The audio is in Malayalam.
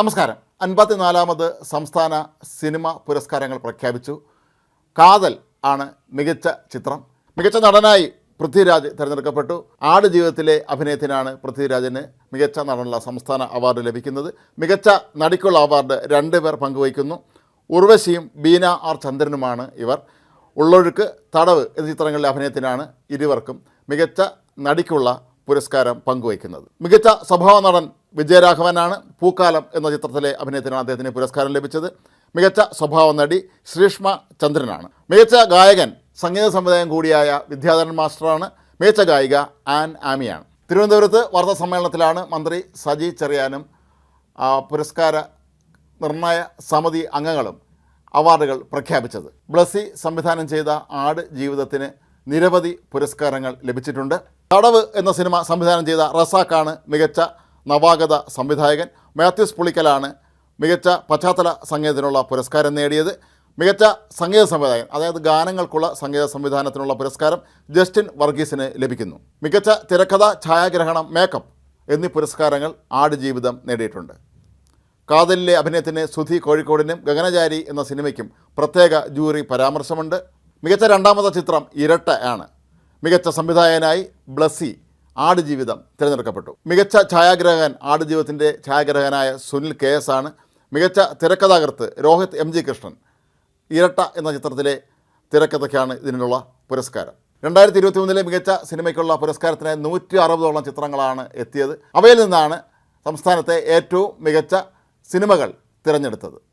നമസ്കാരം. അൻപത്തിനാലാമത് സംസ്ഥാന സിനിമ പുരസ്കാരങ്ങൾ പ്രഖ്യാപിച്ചു. കാതൽ ആണ് മികച്ച ചിത്രം. മികച്ച നടനായി പൃഥ്വിരാജ് തിരഞ്ഞെടുക്കപ്പെട്ടു. ആട് ജീവിതത്തിലെ അഭിനയത്തിനാണ് പൃഥ്വിരാജിന് മികച്ച നടനുള്ള സംസ്ഥാന അവാർഡ് ലഭിക്കുന്നത്. മികച്ച നടിക്കുള്ള അവാർഡ് രണ്ട് പേർ പങ്കുവയ്ക്കുന്നു ഉർവശിയും ബീന ആർ ചന്ദ്രനുമാണ് ഇവർ. ഉള്ളൊഴുക്ക് തടവ് എന്നീ ചിത്രങ്ങളിലെ അഭിനയത്തിനാണ് ഇരുവർക്കും മികച്ച നടിക്കുള്ള പുരസ്കാരം പങ്കുവയ്ക്കുന്നത് മികച്ച സ്വഭാവ നടൻ വിജയരാഘവനാണ് പൂക്കാലം എന്ന ചിത്രത്തിലെ അഭിനയത്തിനാണ് അദ്ദേഹത്തിന് പുരസ്കാരം ലഭിച്ചത്. മികച്ച സ്വഭാവ നടി ശ്രീഷ്മ ചന്ദ്രനാണ്. മികച്ച ഗായകൻ സംഗീത സംവിധായകൻ കൂടിയായ വിദ്യാധരൻ മാസ്റ്ററാണ്. മികച്ച ഗായിക ആൻ ആമിയാണ്. തിരുവനന്തപുരത്ത് വാർത്താ സമ്മേളനത്തിലാണ് മന്ത്രി സജി ചെറിയാനും പുരസ്കാര നിർണയ സമിതി അംഗങ്ങളും അവാർഡുകൾ പ്രഖ്യാപിച്ചത്. ബ്ലസി സംവിധാനം ചെയ്ത ആട് ജീവിതത്തിന് നിരവധി പുരസ്കാരങ്ങൾ ലഭിച്ചിട്ടുണ്ട്. തടവ് എന്ന സിനിമ സംവിധാനം ചെയ്ത റസാഖാണ് മികച്ച നവാഗത സംവിധായകൻ മാത്യൂസ് പുളിക്കലാണ് മികച്ച പശ്ചാത്തല സംഗീതത്തിനുള്ള പുരസ്കാരം നേടിയത്. മികച്ച സംഗീത സംവിധായകൻ അതായത് ഗാനങ്ങൾക്കുള്ള സംഗീത സംവിധാനത്തിനുള്ള പുരസ്കാരം ജസ്റ്റിൻ വർഗീസിന് ലഭിക്കുന്നു. മികച്ച തിരക്കഥ ഛായാഗ്രഹണം മേക്കപ്പ് എന്നീ പുരസ്കാരങ്ങൾ ആടുജീവിതം നേടിയിട്ടുണ്ട്. കാതലിലെ അഭിനയത്തിന് സുധി കോഴിക്കോടിനും ഗഗനചാരി എന്ന സിനിമയ്ക്കും പ്രത്യേക ജൂറി പരാമർശമുണ്ട്. മികച്ച രണ്ടാമത്തെ ചിത്രം ഇരട്ട ആണ് മികച്ച സംവിധായകനായി ബ്ലസ്സി ആടുജീവിതം തിരഞ്ഞെടുക്കപ്പെട്ടു. മികച്ച ഛായാഗ്രഹകൻ ആടുജീവിതത്തിന്റെ ഛായാഗ്രഹകനായ സുനിൽ കെ എസ് ആണ്. മികച്ച തിരക്കഥാകൃത്ത് രോഹിത് എം ജി കൃഷ്ണൻ. ഇരട്ട എന്ന ചിത്രത്തിലെ തിരക്കഥയ്ക്കാണ് ഇതിനുള്ള പുരസ്കാരം. രണ്ടായിരത്തി ഇരുപത്തി മൂന്നിലെ മികച്ച സിനിമയ്ക്കുള്ള പുരസ്കാരത്തിന് നൂറ്റി അറുപതോളം ചിത്രങ്ങളാണ് എത്തിയത്. അവയിൽ നിന്നാണ് സംസ്ഥാനത്തെ ഏറ്റവും മികച്ച സിനിമകൾ തിരഞ്ഞെടുത്തത്.